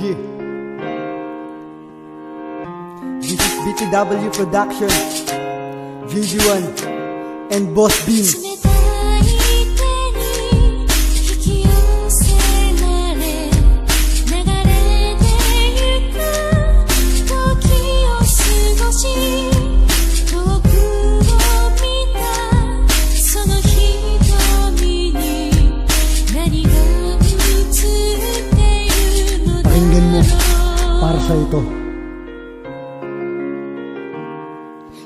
Yeah. This is BTW Production, VG1, and Boss Beam. う para sa ito.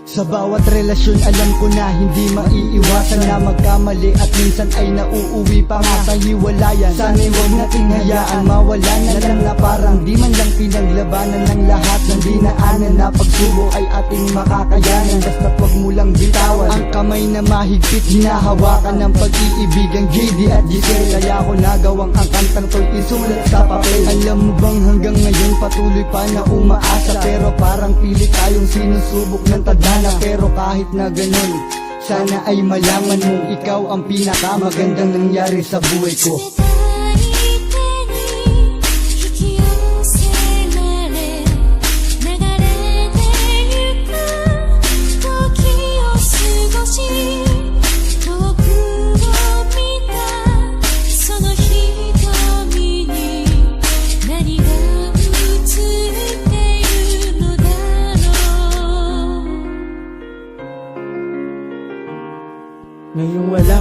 Sa bawat relasyon alam ko na hindi maiiwasan na magkamali At minsan ay nauuwi pa nga sa hiwalayan Sana'y huwag nating hayaan mawala na lang na parang di man lang pinaglabanan ng lahat Ng dinaanan na pagsubok ay ating makakayanan. Basta't wag mo lang bitawan. Ang kamay na mahigpit hinahawakan ng pag-iibigan JD at Giselle Kaya ko nagawang ang kantang to'y isulat sa papel. Alam mo bang hanggang ngayon patuloy pa na umaasa? Pero parang pilit tayong sinusubok ng tadhana. Pero kahit na ganun sana ay malaman mong ikaw ang pinakamagandang nangyari sa buhay ko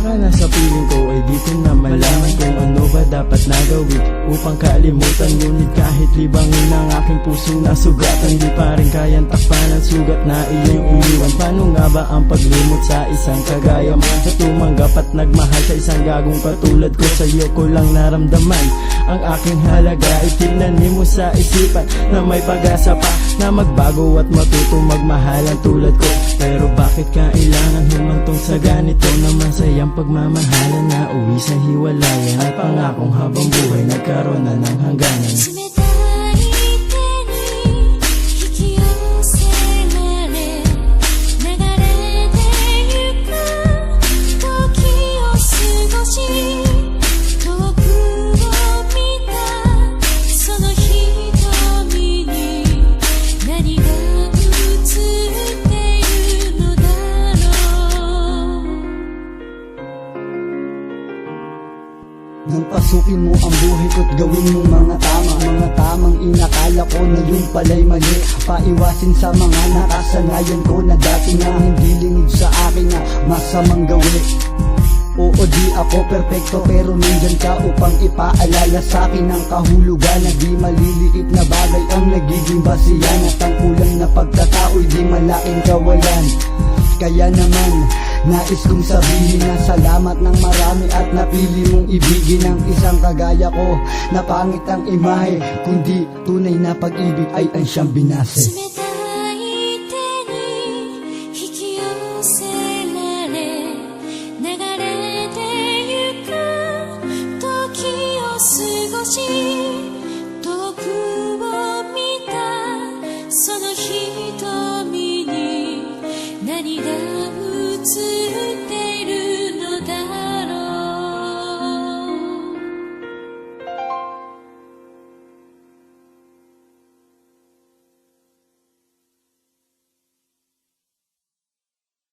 ka na sa piling ko ay di ko na malaman kung ano ba dapat na gawin Upang kalimutan. Ngunit kahit libangin ang aking puso na sugatan Di pa rin kayang takpan ang sugat na iyong iniwan. Paano nga ba ang paglimot sa isang kagaya mo? Sa tumanggap at nagmahal sa isang gagong katulad ko Sa iyo ko lang naramdaman ang aking halaga Itinanim mo sa isipan na may pag-asa pa Na magbago at matuto magmahalan tulad ko. Pero bakit kailangan humantong sa ganito na masayang pagmamahalan? Na uwi sa hiwalayan At pangakong habang buhay nagkaroon na ng hangganan Nang pasukin mo ang buhay ko't gawin mo mga tama. Mga tamang inakala ko na yung pala'y mali. Paiwasin sa mga nakasanayan ko Na dati nga hindi lingid sa akin na masamang gawin Oo di ako perpekto pero nandyan ka upang ipaalala sa akin ang kahulugan na di maliliit na bagay ang nagiging basiyan at ang kulang na pagkatao'y di malaking kawalan kaya naman, nais kong sabihin na salamat ng marami at napili mong ibigin ang isang kagaya ko na pangit ang imahe, kundi tunay na pag-ibig ay ang siyang binase.